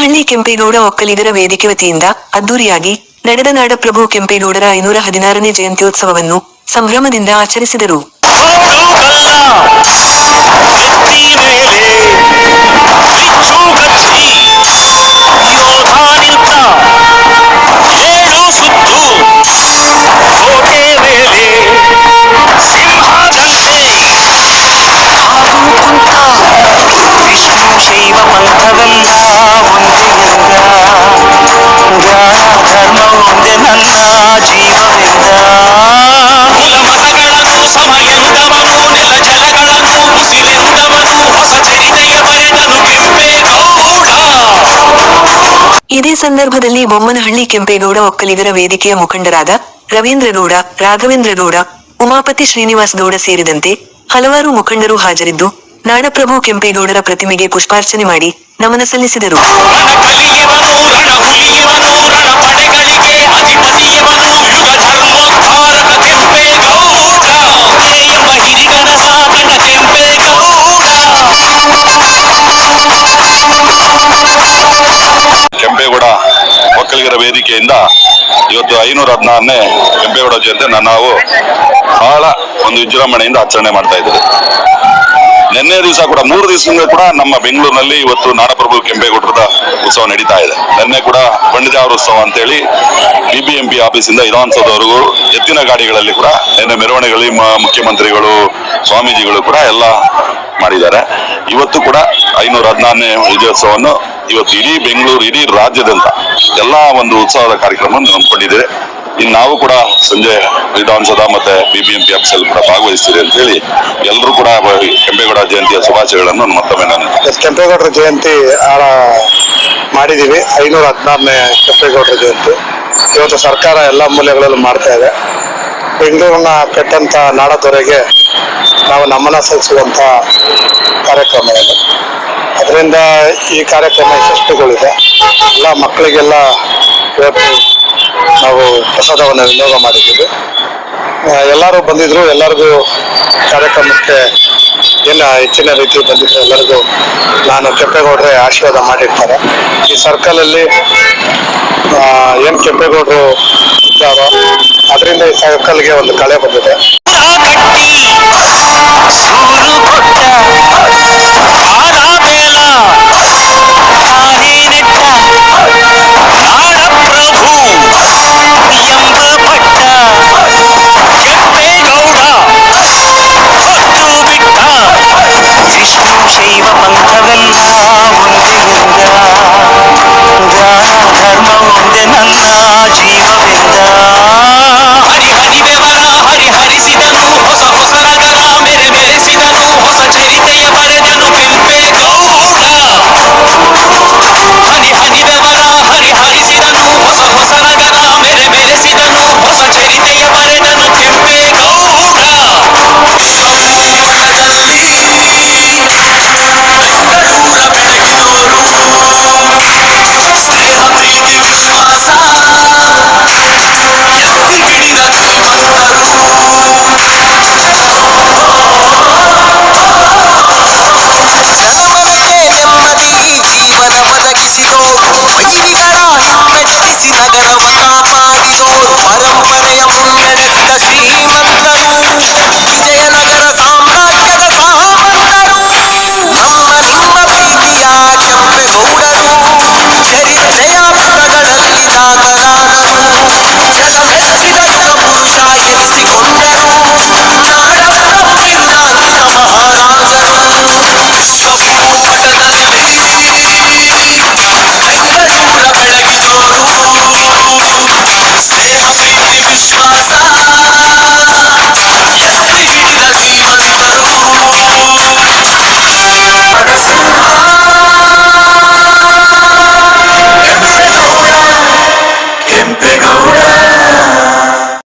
ಬೊಮ್ಮನಹಳ್ಳಿ ಕೆಂಪೇಗೌಡ ಒಕ್ಕಲಿಗರ ವೇದಿಕೆ ವತಿಯಿಂದ ಅದ್ದೂರಿಯಾಗಿ ನಡೆದ ನಾಡಪ್ರಭು ಕೆಂಪೇಗೌಡರ ಐನೂರ ಹದಿನಾರನೇ ಜಯಂತ್ಯೋತ್ಸವವನ್ನು ಸಂಭ್ರಮದಿಂದ ಆಚರಿಸಿದರು. ಇದೇ ಸಂದರ್ಭದಲ್ಲಿ ಬೊಮ್ಮನಹಳ್ಳಿ ಕೆಂಪೇಗೌಡ ಒಕ್ಕಲಿಗರ ವೇದಿಕೆಯ ಮುಖಂಡರಾದ ರವೀಂದ್ರಗೌಡ, ರಾಘವೇಂದ್ರಗೌಡ, ಉಮಾಪತಿ ಶ್ರೀನಿವಾಸ್ ಗೌಡ ಸೇರಿದಂತೆ ಹಲವಾರು ಮುಖಂಡರು ಹಾಜರಿದ್ದು, ನಾಡಪ್ರಭು ಕೆಂಪೇಗೌಡರ ಪ್ರತಿಮೆಗೆ ಪುಷ್ಪಾರ್ಚನೆ ಮಾಡಿ ನಮನ ಸಲ್ಲಿಸಿದರು. ವೇದಿಕೆಯಿಂದ ಇವತ್ತು ಐನೂರ ಹದಿನಾರನೇ ಕೆಂಪೇಗೌಡ ಜಯಂತಿ ನಾವು ಬಹಳ ಒಂದು ವಿಜೃಂಭಣೆಯಿಂದ ಆಚರಣೆ ಮಾಡ್ತಾ ಇದ್ದೀವಿ. ನಿನ್ನೆ ದಿವಸ ಕೂಡ, ಮೂರು ದಿವಸದಿಂದ ಕೂಡ ನಮ್ಮ ಬೆಂಗಳೂರಿನಲ್ಲಿ ಇವತ್ತು ನಾಡಪ್ರಭು ಕೆಂಪೇಗೌಡರದ ಉತ್ಸವ ನಡೀತಾ ಇದೆ. ನಿನ್ನೆ ಕೂಡ ಪಂಡಿತಾವರ ಉತ್ಸವ ಅಂತೇಳಿ ಬಿಬಿಎಂಪಿ ಆಫೀಸಿಂದ ವಿಧಾನಸೌಧವರೆಗೂ ಎತ್ತಿನ ಗಾಡಿಗಳಲ್ಲಿ ಕೂಡ, ನಿನ್ನೆ ಮೆರವಣಿಗೆಗಳಲ್ಲಿ ಮ- ಮುಖ್ಯಮಂತ್ರಿಗಳು, ಸ್ವಾಮೀಜಿಗಳು ಕೂಡ ಎಲ್ಲ ಮಾಡಿದ್ದಾರೆ. ಇವತ್ತು ಕೂಡ ಐನೂರ ಹದಿನಾರನೇ ವಿಜಯೋತ್ಸವವನ್ನು ಇವತ್ತು ಇಡೀ ಬೆಂಗಳೂರು, ಇಡೀ ರಾಜ್ಯದಂತ ಎಲ್ಲ ಒಂದು ಉತ್ಸವದ ಕಾರ್ಯಕ್ರಮವನ್ನು ಹಮ್ಮಿಕೊಂಡಿದ್ದೇವೆ. ಇನ್ನು ನಾವು ಕೂಡ ಸಂಜೆ ವಿಧಾನಸೌಧ ಮತ್ತೆ ಬಿಬಿಎಂಪಿ ಆಫೀಸಲ್ಲಿ ಕೂಡ ಭಾಗವಹಿಸ್ತೀರಿ ಅಂತ ಹೇಳಿ ಎಲ್ಲರೂ ಕೂಡ ಕೆಂಪೇಗೌಡ ಜಯಂತಿಯ ಶುಭಾಶಯಗಳನ್ನು ಮತ್ತೊಮ್ಮೆ ನಾನು ಕೆಂಪೇಗೌಡರ ಜಯಂತಿ ಮಾಡಿದ್ದೀವಿ. ಐನೂರ ಹದಿನಾರನೇ ಕೆಂಪೇಗೌಡರ ಜಯಂತಿ. ಇವತ್ತು ಸರ್ಕಾರ ಎಲ್ಲ ಮೂಲೆಗಳಲ್ಲೂ ಮಾಡ್ತಾ ಇದೆ. ಬೆಂಗಳೂರಿನ ಕೆಟ್ಟಂತ ನಾಡದೊರೆಗೆ ನಾವು ನಮನ ಸಲ್ಲಿಸುವಂತ ಕಾರ್ಯಕ್ರಮ ಇದು. ಅದರಿಂದ ಈ ಕಾರ್ಯಕ್ರಮ ಯಶಸ್ವಿಗೊಳ್ಳಿದೆ ಎಲ್ಲ ಮಕ್ಕಳಿಗೆಲ್ಲ ಇವತ್ತು ನಾವು ಪ್ರಸಾದವನ್ನು ವಿನಿಯೋಗ ಮಾಡಿದ್ದೀವಿ. ಎಲ್ಲರೂ ಬಂದಿದ್ರು, ಎಲ್ಲರಿಗೂ ಕಾರ್ಯಕ್ರಮಕ್ಕೆ ಏನು ಹೆಚ್ಚಿನ ರೀತಿ ಬಂದಿದ್ರು ಎಲ್ಲರಿಗೂ ನಾನು ಕೆಂಪೇಗೌಡರೇ ಆಶೀರ್ವಾದ ಮಾಡಿರ್ತಾರೆ. ಈ ಸರ್ಕಲಲ್ಲಿ ಏನು ಕೆಂಪೇಗೌಡರು ಇದ್ದಾರೋ, ಅದರಿಂದ ಈ ಸರ್ಕಲ್ಗೆ ಒಂದು ಕಳೆ ಬಂದಿದೆ.